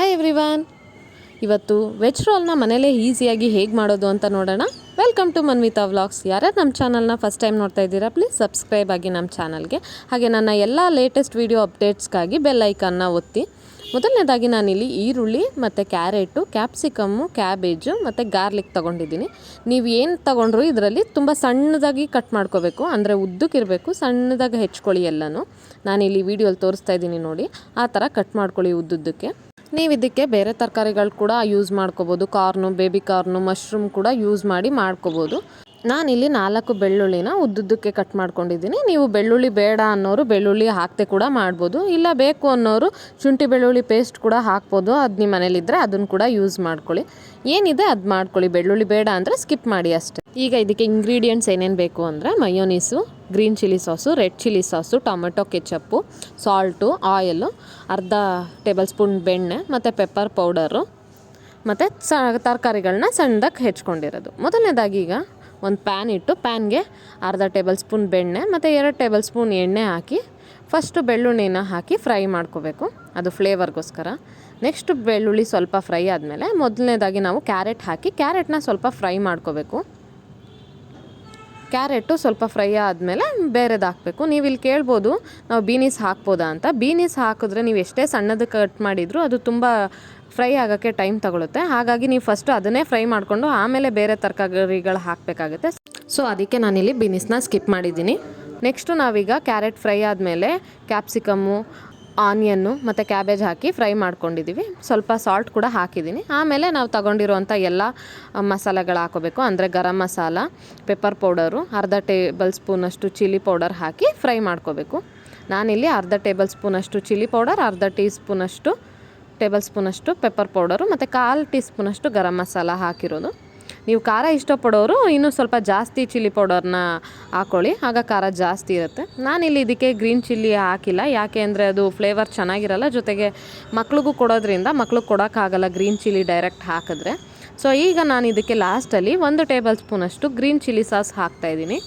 Hi everyone ಇವತ್ತು veg ರೋಲ್ನ ಮನೇಲೇ ಈಸಿಯಾಗಿ ಹೇಗೆ ಮಾಡೋದು ಅಂತ ನೋಡೋಣ. ವೆಲ್ಕಮ್ ಟು ಮನ್ವಿತಾ ವ್ಲಾಗ್ಸ್ ಯಾರ್ಯಾರು ನಮ್ಮ ಚಾನಲ್ನ ಫಸ್ಟ್ ಟೈಮ್ ನೋಡ್ತಾ ಇದ್ದೀರಾ ಪ್ಲೀಸ್ ಸಬ್ಸ್ಕ್ರೈಬ್ ಆಗಿ ನಮ್ಮ ಚಾನಲ್ಗೆ ಹಾಗೆ ನನ್ನ ಎಲ್ಲ ಲೇಟೆಸ್ಟ್ ವೀಡಿಯೋ ಅಪ್ಡೇಟ್ಸ್ಗಾಗಿ ಬೆಲ್ ಐಕನ್ನ ಒತ್ತಿ. ಮೊದಲನೇದಾಗಿ ನಾನಿಲ್ಲಿ ಈರುಳ್ಳಿ ಮತ್ತು ಕ್ಯಾರೆಟು ಕ್ಯಾಪ್ಸಿಕಮ್ಮು ಕ್ಯಾಬೇಜು ಮತ್ತು ಗಾರ್ಲಿಕ್ ತೊಗೊಂಡಿದ್ದೀನಿ. ನೀವು ಏನು ತೊಗೊಂಡ್ರು ಇದರಲ್ಲಿ ತುಂಬ ಸಣ್ಣದಾಗಿ ಕಟ್ ಮಾಡ್ಕೋಬೇಕು. ಅಂದರೆ ಉದ್ದಕ್ಕಿರಬೇಕು, ಸಣ್ಣದಾಗಿ ಹೆಚ್ಕೊಳ್ಳಿ ಎಲ್ಲನೂ. ನಾನಿಲ್ಲಿ ವೀಡಿಯೋಲಿ ತೋರಿಸ್ತಾ ಇದ್ದೀನಿ ನೋಡಿ. ಆ ಥರ ಕಟ್ ಮಾಡ್ಕೊಳ್ಳಿ ಉದ್ದುದ್ದಕ್ಕೆ. ನೀವು ಇದಕ್ಕೆ ಬೇರೆ ತರಕಾರಿಗಳು ಕೂಡ ಯೂಸ್ ಮಾಡ್ಕೋಬೋದು. ಕಾರ್ನು ಬೇಬಿ ಕಾರ್ನು ಮಶ್ರೂಮ್ ಕೂಡ ಯೂಸ್ ಮಾಡಿ ಮಾಡ್ಕೋಬೋದು. ನಾನಿಲ್ಲಿ ನಾಲ್ಕು ಬೆಳ್ಳುಳ್ಳಿನ ಉದ್ದುದ್ದಕ್ಕೆ ಕಟ್ ಮಾಡ್ಕೊಂಡಿದ್ದೀನಿ. ನೀವು ಬೆಳ್ಳುಳ್ಳಿ ಬೇಡ ಅನ್ನೋರು ಬೆಳ್ಳುಳ್ಳಿ ಹಾಕ್ತೆ ಕೂಡ ಮಾಡ್ಬೋದು. ಇಲ್ಲ ಬೇಕು ಅನ್ನೋರು ಶುಂಠಿ ಬೆಳ್ಳುಳ್ಳಿ ಪೇಸ್ಟ್ ಕೂಡ ಹಾಕ್ಬೋದು. ಅದು ನಿಮ್ಮ ಮನೇಲಿದ್ದರೆ ಅದನ್ನು ಕೂಡ ಯೂಸ್ ಮಾಡ್ಕೊಳ್ಳಿ. ಏನಿದೆ ಅದು ಮಾಡ್ಕೊಳ್ಳಿ. ಬೆಳ್ಳುಳ್ಳಿ ಬೇಡ ಅಂದರೆ ಸ್ಕಿಪ್ ಮಾಡಿ ಅಷ್ಟೇ. ಈಗ ಇದಕ್ಕೆ ಇಂಗ್ರೀಡಿಯೆಂಟ್ಸ್ ಏನೇನು ಬೇಕು ಅಂದರೆ mayonnaise green chilli sauce, red chilli sauce, tomato ketchup, salt, oil, ಅರ್ಧ ಟೇಬಲ್ ಸ್ಪೂನ್ ಬೆಣ್ಣೆ, ಮತ್ತು ಪೆಪ್ಪರ್ ಪೌಡರು, ಮತ್ತು ಸ ತರಕಾರಿಗಳನ್ನ ಸಣ್ಣದಾಗಿ ಹೆಚ್ಕೊಂಡಿರೋದು. ಮೊದಲನೇದಾಗಿ ಈಗ ಒಂದು ಪ್ಯಾನ್ ಇಟ್ಟು, ಪ್ಯಾನ್ಗೆ ಅರ್ಧ ಟೇಬಲ್ ಸ್ಪೂನ್ ಬೆಣ್ಣೆ, ಮತ್ತು ಎರಡು ಟೇಬಲ್ ಸ್ಪೂನ್ ಎಣ್ಣೆ ಹಾಕಿ, ಫಸ್ಟು ಬೆಳ್ಳುಳ್ಳಿನ ಹಾಕಿ ಫ್ರೈ ಮಾಡ್ಕೋಬೇಕು, ಅದು ಫ್ಲೇವರ್ಗೋಸ್ಕರ. ನೆಕ್ಸ್ಟ್ ಬೆಳ್ಳುಳ್ಳಿ ಸ್ವಲ್ಪ ಫ್ರೈ ಆದಮೇಲೆ, ಮೊದಲನೇದಾಗಿ ನಾವು ಕ್ಯಾರೆಟ್ ಹಾಕಿ, ಕ್ಯಾರೆಟ್ನ ಸ್ವಲ್ಪ ಫ್ರೈ ಮಾಡ್ಕೋಬೇಕು. ಕ್ಯಾರೆಟು ಸ್ವಲ್ಪ ಫ್ರೈ ಆದಮೇಲೆ ಬೇರೆದು ಹಾಕಬೇಕು. ನೀವು ಇಲ್ಲಿ ಕೇಳ್ಬೋದು, ನಾವು ಬೀನೀಸ್ ಹಾಕ್ಬೋದಾ ಅಂತ. ಬೀನೀಸ್ ಹಾಕಿದ್ರೆ ನೀವು ಎಷ್ಟೇ ಸಣ್ಣದು ಕಟ್ ಮಾಡಿದರೂ ಅದು ತುಂಬ ಫ್ರೈ ಆಗೋಕ್ಕೆ ಟೈಮ್ ತಗೊಳುತ್ತೆ. ಹಾಗಾಗಿ ನೀವು ಫಸ್ಟು ಅದನ್ನೇ ಫ್ರೈ ಮಾಡಿಕೊಂಡು ಆಮೇಲೆ ಬೇರೆ ತರಕಾರಿಗಳು ಹಾಕಬೇಕಾಗುತ್ತೆ. ಸೊ, ಅದಕ್ಕೆ ನಾನಿಲ್ಲಿ ಬೀನೀಸ್ನ ಸ್ಕಿಪ್ ಮಾಡಿದ್ದೀನಿ. ನೆಕ್ಸ್ಟು ನಾವೀಗ ಕ್ಯಾರೆಟ್ ಫ್ರೈ ಆದಮೇಲೆ ಕ್ಯಾಪ್ಸಿಕಮ್ಮು ಆನಿಯನ್ನು ಮತ್ತು ಕ್ಯಾಬೇಜ್ ಹಾಕಿ ಫ್ರೈ ಮಾಡ್ಕೊಂಡಿದ್ದೀವಿ. ಸ್ವಲ್ಪ ಸಾಲ್ಟ್ ಕೂಡ ಹಾಕಿದ್ದೀನಿ. ಆಮೇಲೆ ನಾವು ತಗೊಂಡಿರುವಂಥ ಎಲ್ಲ ಮಸಾಲೆಗಳು ಹಾಕೋಬೇಕು. ಅಂದರೆ ಗರಂ ಮಸಾಲ ಪೆಪ್ಪರ್ ಪೌಡರು ಅರ್ಧ ಟೇಬಲ್ ಸ್ಪೂನಷ್ಟು ಚಿಲ್ಲಿ ಪೌಡರ್ ಹಾಕಿ ಫ್ರೈ ಮಾಡ್ಕೋಬೇಕು. ನಾನಿಲ್ಲಿ ಅರ್ಧ ಟೇಬಲ್ ಸ್ಪೂನಷ್ಟು ಚಿಲ್ಲಿ ಪೌಡರ್ ಅರ್ಧ ಟೀ ಸ್ಪೂನಷ್ಟು ಟೇಬಲ್ ಸ್ಪೂನಷ್ಟು ಪೆಪ್ಪರ್ ಪೌಡರು ಮತ್ತು ಕಾಲು ಟೀ ಸ್ಪೂನಷ್ಟು ಗರಂ ಮಸಾಲ ಹಾಕಿರೋದು. ನೀವು ಖಾರ ಇಷ್ಟಪಡೋರು ಇನ್ನೂ ಸ್ವಲ್ಪ ಜಾಸ್ತಿ ಚಿಲ್ಲಿ ಪೌಡರ್ನ ಹಾಕ್ಕೊಳ್ಳಿ ಆಗ ಖಾರ ಜಾಸ್ತಿ ಇರುತ್ತೆ. ನಾನಿಲ್ಲಿ ಇದಕ್ಕೆ ಗ್ರೀನ್ ಚಿಲ್ಲಿ ಹಾಕಿಲ್ಲ. ಯಾಕೆ ಅಂದರೆ ಅದು ಫ್ಲೇವರ್ ಚೆನ್ನಾಗಿರಲ್ಲ. ಜೊತೆಗೆ ಮಕ್ಳಿಗೂ ಕೊಡೋದ್ರಿಂದ ಮಕ್ಳಿಗೆ ಕೊಡೋಕ್ಕಾಗಲ್ಲ ಗ್ರೀನ್ ಚಿಲ್ಲಿ ಡೈರೆಕ್ಟ್ ಹಾಕಿದ್ರೆ. ಸೊ ಈಗ ನಾನು ಇದಕ್ಕೆ ಲಾಸ್ಟಲ್ಲಿ ಒಂದು ಟೇಬಲ್ ಸ್ಪೂನಷ್ಟು ಗ್ರೀನ್ ಚಿಲ್ಲಿ ಸಾಸ್ ಹಾಕ್ತಾಯಿದ್ದೀನಿ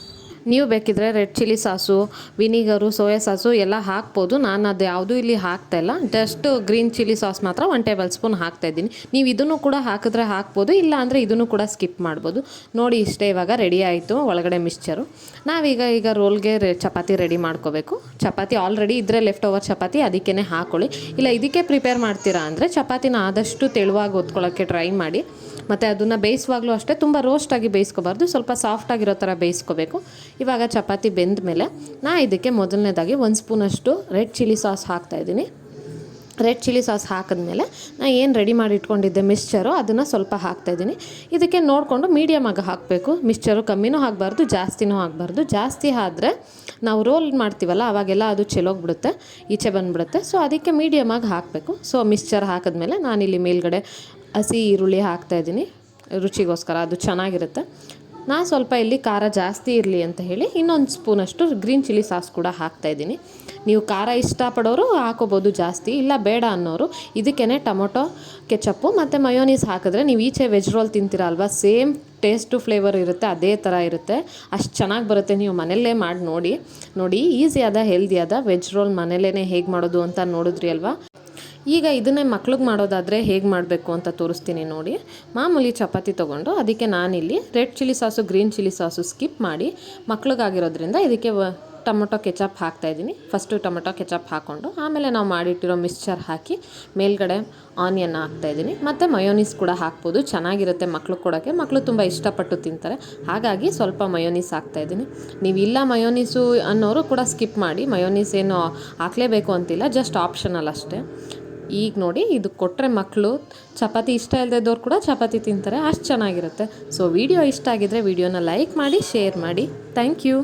ನೀವು ಬೇಕಿದ್ರೆ red chilli sauce, vinegar, soya sauce ಎಲ್ಲ ಹಾಕ್ಬೋದು. ನಾನು ಅದು ಯಾವುದೂ ಇಲ್ಲಿ ಹಾಕ್ತಾ ಇಲ್ಲ. ಜಸ್ಟ್ ಗ್ರೀನ್ ಚಿಲ್ಲಿ ಸಾಸ್ ಮಾತ್ರ ಒನ್ ಟೇಬಲ್ ಸ್ಪೂನ್ ಹಾಕ್ತಾ ಇದ್ದೀನಿ. ನೀವು ಇದನ್ನು ಕೂಡ ಹಾಕಿದ್ರೆ ಹಾಕ್ಬೋದು, ಇಲ್ಲ ಅಂದರೆ ಇದನ್ನು ಕೂಡ ಸ್ಕಿಪ್ ಮಾಡ್ಬೋದು. ನೋಡಿ, ಇಷ್ಟೇ ಇವಾಗ ರೆಡಿ ಆಯಿತು ಒಳಗಡೆ ಮಿಕ್ಸ್ಚರು. ನಾವೀಗ ಈಗ ರೋಲ್ಗೆ ಚಪಾತಿ ರೆಡಿ ಮಾಡ್ಕೋಬೇಕು. ಚಪಾತಿ ಆಲ್ರೆಡಿ ಇದ್ದರೆ ಲೆಫ್ಟ್ ಓವರ್ ಚಪಾತಿ ಅದಕ್ಕೇ ಹಾಕೊಳ್ಳಿ. ಇಲ್ಲ, ಇದಕ್ಕೆ ಪ್ರಿಪೇರ್ ಮಾಡ್ತೀರಾ ಅಂದರೆ ಚಪಾತಿನ ಆದಷ್ಟು ತೆಳುವಾಗಿ ಒತ್ಕೊಳ್ಳೋಕ್ಕೆ ಟ್ರೈ ಮಾಡಿ. ಮತ್ತು ಅದನ್ನು ಬೇಯಿಸುವಾಗಲೂ ಅಷ್ಟೇ, ತುಂಬ ರೋಸ್ಟಾಗಿ ಬೇಯಿಸ್ಕೋಬಾರ್ದು. ಸ್ವಲ್ಪ ಸಾಫ್ಟಾಗಿರೋ ಥರ ಬೇಯಿಸ್ಕೋಬೇಕು. ಇವಾಗ ಚಪಾತಿ ಬೆಂದ ಮೇಲೆ ನಾ ಇದಕ್ಕೆ ಮೊದಲನೇದಾಗಿ ಒಂದು ಸ್ಪೂನಷ್ಟು ರೆಡ್ ಚಿಲ್ಲಿ ಸಾಸ್ ಹಾಕ್ತಾಯಿದ್ದೀನಿ ರೆಡ್ ಚಿಲ್ಲಿ ಸಾಸ್ ಹಾಕಿದ್ಮೇಲೆ ನಾ ಏನು ರೆಡಿ ಮಾಡಿ ಇಟ್ಕೊಂಡಿದ್ದೆ ಮಿಕ್ಸ್ಚರು ಅದನ್ನು ಸ್ವಲ್ಪ ಹಾಕ್ತಾಯಿದ್ದೀನಿ ಇದಕ್ಕೆ ನೋಡಿಕೊಂಡು ಮೀಡಿಯಮ್ ಆಗಿ ಹಾಕಬೇಕು. ಮಿಕ್ಸ್ಚರು ಕಮ್ಮಿನೂ ಆಗಬಾರ್ದು, ಜಾಸ್ತಿನೂ ಆಗಬಾರ್ದು. ಜಾಸ್ತಿ ಆದರೆ ನಾವು ರೋಲ್ ಮಾಡ್ತೀವಲ್ಲ, ಅವಾಗೆಲ್ಲ ಅದು ಚೆಲೋಗ್ಬಿಡುತ್ತೆ ಈಚೆ ಬಂದುಬಿಡುತ್ತೆ. ಸೊ ಅದಕ್ಕೆ ಮೀಡಿಯಮ್ ಆಗಿ ಹಾಕಬೇಕು. ಸೊ ಮಿಕ್ಸ್ಚರ್ ಹಾಕಿದ್ಮೇಲೆ ನಾನಿಲ್ಲಿ ಮೇಲ್ಗಡೆ ಹಸಿ ಈರುಳ್ಳಿ ಹಾಕ್ತಾಯಿದ್ದೀನಿ ರುಚಿಗೋಸ್ಕರ ಅದು ಚೆನ್ನಾಗಿರುತ್ತೆ. ನಾನು ಸ್ವಲ್ಪ ಇಲ್ಲಿ ಖಾರ ಜಾಸ್ತಿ ಇರಲಿ ಅಂತ ಹೇಳಿ ಇನ್ನೊಂದು ಸ್ಪೂನಷ್ಟು ಗ್ರೀನ್ ಚಿಲ್ಲಿ ಸಾಸ್ ಕೂಡ ಹಾಕ್ತಾಯಿದ್ದೀನಿ ನೀವು ಖಾರ ಇಷ್ಟಪಡೋರು ಹಾಕೋಬೋದು ಜಾಸ್ತಿ, ಇಲ್ಲ ಬೇಡ ಅನ್ನೋರು. ಇದಕ್ಕೇ ಟೊಮೊಟೊ, ಕೆಚಪ್ಪು ಮತ್ತು ಮಯೋನೀಸ್ ಹಾಕಿದ್ರೆ ನೀವು ಈಚೆ ವೆಜ್ ರೋಲ್ ತಿಂತೀರ ಅಲ್ವಾ? ಸೇಮ್ ಟೇಸ್ಟು ಫ್ಲೇವರ್ ಇರುತ್ತೆ, ಅದೇ ಥರ ಇರುತ್ತೆ. ಅಷ್ಟು ಚೆನ್ನಾಗಿ ಬರುತ್ತೆ ನೀವು ಮನೆಯಲ್ಲೇ ಮಾಡಿ ನೋಡಿ. ನೋಡಿ, ಈಸಿಯಾದ ಹೆಲ್ದಿಯಾದ ವೆಜ್ ರೋಲ್ ಮನೆಯಲ್ಲೇ ಹೇಗೆ ಮಾಡೋದು ಅಂತ ನೋಡಿದ್ರಿ ಅಲ್ವಾ? ಈಗ ಇದನ್ನೇ ಮಕ್ಳಿಗೆ ಮಾಡೋದಾದರೆ ಹೇಗೆ ಮಾಡಬೇಕು ಅಂತ ತೋರಿಸ್ತೀನಿ ನೋಡಿ. ಮಾಮೂಲಿ ಚಪಾತಿ ತೊಗೊಂಡು ಅದಕ್ಕೆ ನಾನಿಲ್ಲಿ red chilli sauce, green chilli sauce skip ಮಾಡಿ ಮಕ್ಳಿಗಾಗಿರೋದ್ರಿಂದ ಇದಕ್ಕೆ ಟೊಮೊಟೊ ಕೆಚಪ್ ಹಾಕ್ತಾಯಿದ್ದೀನಿ ಫಸ್ಟು ಟೊಮೊಟೊ ಕೆಚಪ್ ಹಾಕ್ಕೊಂಡು ಆಮೇಲೆ ನಾವು ಮಾಡಿಟ್ಟಿರೋ ಮಿಕ್ಸ್ಚರ್ ಹಾಕಿ ಮೇಲ್ಗಡೆ ಆನಿಯನ್ ಹಾಕ್ತಾಯಿದ್ದೀನಿ ಮತ್ತು ಮಯೋನೀಸ್ ಕೂಡ ಹಾಕ್ಬೋದು. ಚೆನ್ನಾಗಿರುತ್ತೆ ಮಕ್ಳು ಕೊಡೋಕ್ಕೆ ಮಕ್ಕಳು ತುಂಬ ಇಷ್ಟಪಟ್ಟು ತಿಂತಾರೆ. ಹಾಗಾಗಿ ಸ್ವಲ್ಪ ಮಯೋನೀಸ್ ಹಾಕ್ತಾಯಿದ್ದೀನಿ ನೀವು ಇಲ್ಲ ಮಯೋನೀಸು ಅನ್ನೋರು ಕೂಡ ಸ್ಕಿಪ್ ಮಾಡಿ ಮಯೋನೀಸ್ ಏನು ಹಾಕಲೇಬೇಕು ಅಂತಿಲ್ಲ. ಜಸ್ಟ್ ಆಪ್ಷನಲ್ ಅಷ್ಟೇ. ಈಗ ನೋಡಿ ಇದು ಕೊಟ್ಟರೆ ಮಕ್ಕಳು ಚಪಾತಿ ಇಷ್ಟ ಇಲ್ಲದಿದ್ದವ್ರು ಕೂಡ ಚಪಾತಿ ತಿಂತಾರೆ, ಅಷ್ಟು ಚೆನ್ನಾಗಿರುತ್ತೆ. ಸೊ ವಿಡಿಯೋ ಇಷ್ಟ ಆಗಿದ್ದರೆ ವಿಡಿಯೋನ ಲೈಕ್ ಮಾಡಿ ಶೇರ್ ಮಾಡಿ. Thank you